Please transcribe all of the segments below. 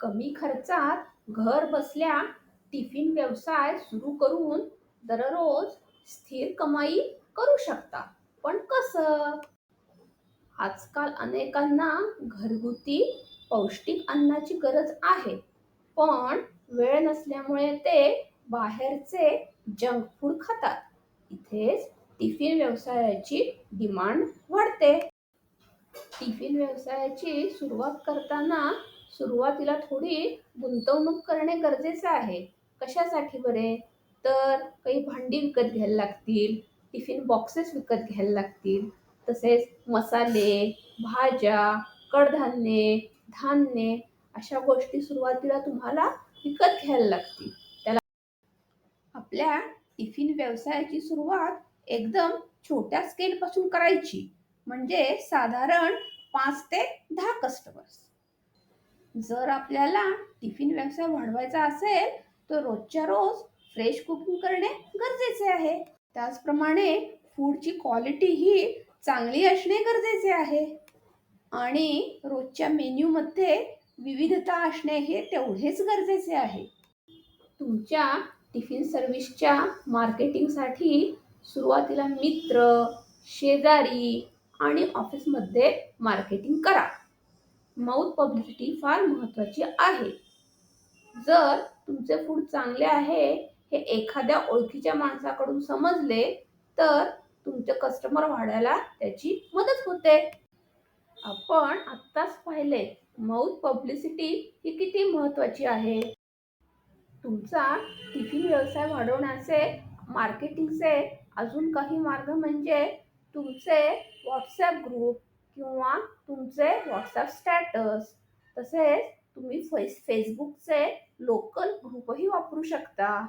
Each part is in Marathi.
कमी खर्चात घर बसल्या टिफिन व्यवसाय सुरू करून दररोज स्थिर कमाई करू शकता. पण कसं? आजकाल अनेकांना घरगुती पौष्टिक अन्नाची गरज आहे. पण वेळ नसल्यामुळे ते बाहेरचे जंक फूड खातात. इथेच टिफिन व्यवसायाची डिमांड वाढते. टिफिन व्यवसायाची सुरुवात करताना सुरुवातीला थोडी गुंतवणूक करणे गरजेचे आहे. कशासाठी बरे? तर काही भांडी विकत घ्यायला लागतील टिफिन बॉक्सेस विकत घ्यायला लागतील तसेच मसाले भाज्या कडधान्ये धान्ये अशा गोष्टी सुरुवातीला तुम्हाला विकत घ्यायला लागतील. त्याला आपल्या टिफिन व्यवसायाची सुरुवात एकदम छोट्या स्केलपासून करायची. म्हणजे साधारण पाच ते दहा कस्टमर्स जर आपल्याला टिफिन व्यवसाय वाढवायचा असेल तर रोजच्या रोज फ्रेश कुकिंग करणे गरजेचे आहे. त्याचप्रमाणे फूडची क्वालिटी ही चांगली असणे गरजेचे आहे. आणि रोजच्या मेन्यूमध्ये विविधता असणे हे तेवढेच गरजेचे आहे. तुमच्या टिफिन सर्व्हिसच्या मार्केटिंगसाठी सुरुवातीला मित्र शेजारी आणि ऑफिसमध्ये मार्केटिंग करा. माउथ पब्लिसिटी फार महत्त्वाची आहे. जर तुमचे फूड चांगले आहे हे एखाद्या ओळखीच्या माणसाकडून समजले तर तुमचे कस्टमर वाढायला त्याची मदत होते. आपण आत्ताच पाहिले माउथ पब्लिसिटी ही किती महत्त्वाची आहे. तुमचा टिफिन व्यवसाय वाढवण्याचे मार्केटिंगचे अजून काही मार्ग म्हणजे तुमचे व्हॉट्सॲप ग्रुप किंवा तुमचे व्हॉट्सअप स्टॅटस तसेच तुम्ही फेस फेसबुकचे लोकल ग्रुपही वापरू शकता.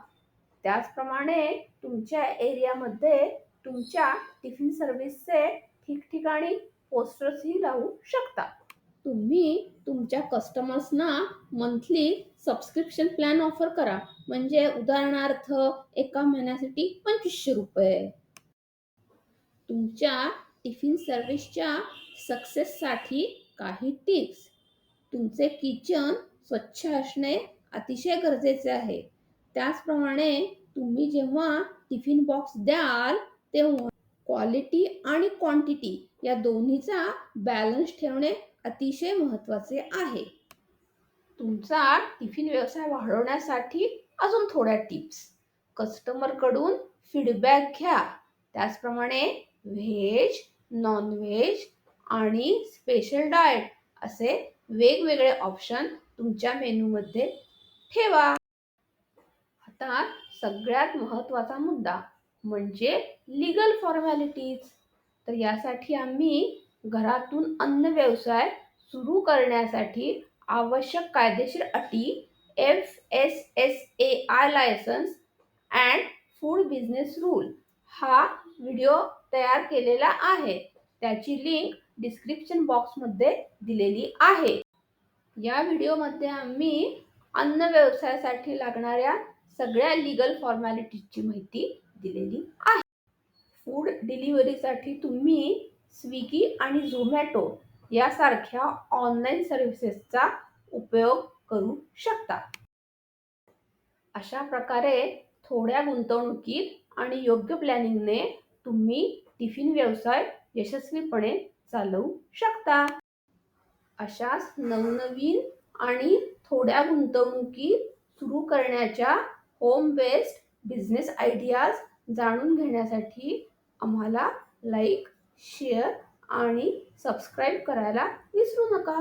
त्याचप्रमाणे तुमच्या एरियामध्ये तुमच्या टिफिन सर्व्हिसचे ठिकठिकाणी पोस्टर्सही लावू शकता. तुम्ही तुमच्या कस्टमर्सना मंथली सबस्क्रिप्शन प्लॅन ऑफर करा. म्हणजे उदाहरणार्थ एका महिन्यासाठी पंचवीसशे रुपये. तुमच्या टिफिन सर्व्हिसच्या सक्सेससाठी काही टिप्स तुमचे किचन स्वच्छ असणे अतिशय गरजेचे आहे. त्याचप्रमाणे तुम्ही जेव्हा टिफिन बॉक्स द्याल तेव्हा क्वालिटी आणि क्वांटिटी या दोन्हीचा बॅलन्स ठेवणे अतिशय महत्त्वाचे आहे. तुमचा टिफिन व्यवसाय वाढवण्यासाठी अजून थोड्या टिप्स कस्टमरकडून फीडबॅक घ्या. त्याचप्रमाणे व्हेज नॉनव्हेज आणि स्पेशल डाएट असे वेगवेगळे ऑप्शन तुमच्या मेनूमध्ये ठेवा. आता सगळ्यात महत्त्वाचा मुद्दा म्हणजे लिगल फॉर्मॅलिटीज तर यासाठी आम्ही घरातून अन्न व्यवसाय सुरू करण्यासाठी आवश्यक कायदेशीर अटी F S S A I licence and food business rule हा व्हिडिओ तयार केलेला आहे. त्याची लिंक डिस्क्रिप्शन बॉक्समध्ये दिलेली आहे. या व्हिडिओमध्ये आम्ही अन्न व्यवसायासाठी लागणाऱ्या सगळ्या लिगल फॉर्मॅलिटीजची माहिती दिलेली आहे. फूड डिलिव्हरीसाठी तुम्ही स्विगी आणि झोमॅटो यासारख्या ऑनलाईन सर्व्हिसेसचा उपयोग करू शकता. अशा प्रकारे थोड्या गुंतवणुकीत आणि योग्य प्लॅनिंगने तुम्ही टिफिन व्यवसाय यशस्वीपणे चालवू शकता. अशाच नवनवीन आणि थोड्या गुंतवणुकी सुरू करण्याच्या होम बेस्ड बिझनेस आयडियाज जाणून घेण्यासाठी आम्हाला लाईक शेअर आणि सबस्क्राईब करायला विसरू नका.